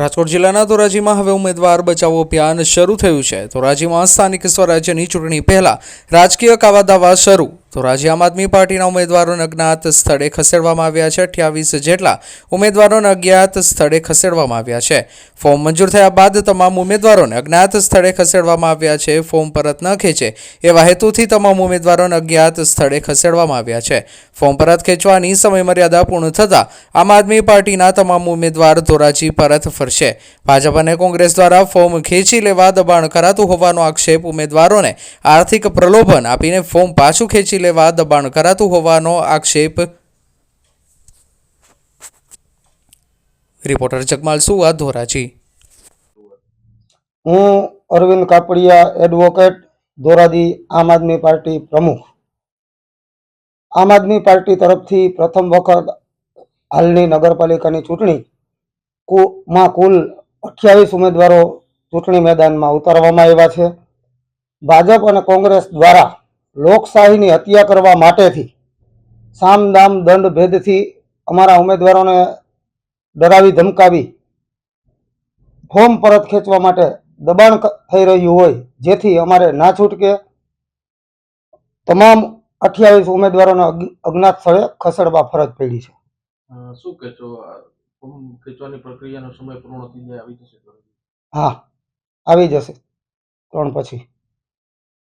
રાજકોટ જિલ્લાના ધોરાજીમાં હવે ઉમેદવાર બચાવો અભિયાન શરૂ થયું છે. ધોરાજીમાં સ્થાનિક સ્વરાજ્યની ચૂંટણી પહેલા રાજકીય કાવાદાવા શરૂ ધોરાજી આમ આદમી પાર્ટીના ઉમેદવારોને અજ્ઞાત સ્થળે ખસેડવામાં આવ્યા છે. અઠ્યાવીસ જેટલા ઉમેદવારોને અજ્ઞાત સ્થળે ખસેડવામાં આવ્યા છે. ફોર્મ મંજૂર થયા બાદ તમામ ઉમેદવારોને અજ્ઞાત સ્થળે ખસેડવામાં આવ્યા છે. ફોર્મ પરત ન ખેંચે એવા હેતુથી તમામ ઉમેદવારોને અજ્ઞાત સ્થળે ખસેડવામાં આવ્યા છે. ફોર્મ પરત ખેંચવાની સમયમર્યાદા પૂર્ણ થતાં આમ આદમી પાર્ટીના તમામ ઉમેદવાર ધોરાજી પરત ફરશે. ભાજપ અને કોંગ્રેસ દ્વારા ફોર્મ ખેંચી લેવા દબાણ કરાતું હોવાનો આક્ષેપ ઉમેદવારોને આર્થિક પ્રલોભન આપીને ફોર્મ પાછું ખેંચી લેવા દબાણ કરાતું હોવાનો આક્ષેપ. રિપોર્ટર જગમાલ સુવા ધોરાજી. હું અરવિંદ કાપડિયા એડવોકેટ ધોરાજી આમ આદમી પાર્ટી પ્રમુખ. આમ આદમી પાર્ટી તરફથી પ્રથમ વખત હાલની નગરપાલિકાની ચૂંટણી માં કુલ અઠ્યાવીસ ઉમેદવારો ચૂંટણી મેદાનમાં ઉતારવામાં આવ્યા છે. ભાજપ અને કોંગ્રેસ દ્વારા લોકશાહીની હત્યા કરવા માટેથી સામદામ દંડ ભેદથી અમારા ઉમેદવારોને ડરાવી ધમકાવી ફોર્મ પરત ખેંચવા માટે દબાણ થઈ રહ્યું હોય જેથી અમારે ના છૂટકે તમામ અઠ્યાવીસ ઉમેદવારોને અજ્ઞાત સ્થળે ખસેડવા ફરજ પડી છે. શું કહેશો? ફોર્મ ખેંચવાની પ્રક્રિયાનો સમય પૂર્ણ થઈ જાય આવી જશે હા આવી જશે. ત્રણ પછી.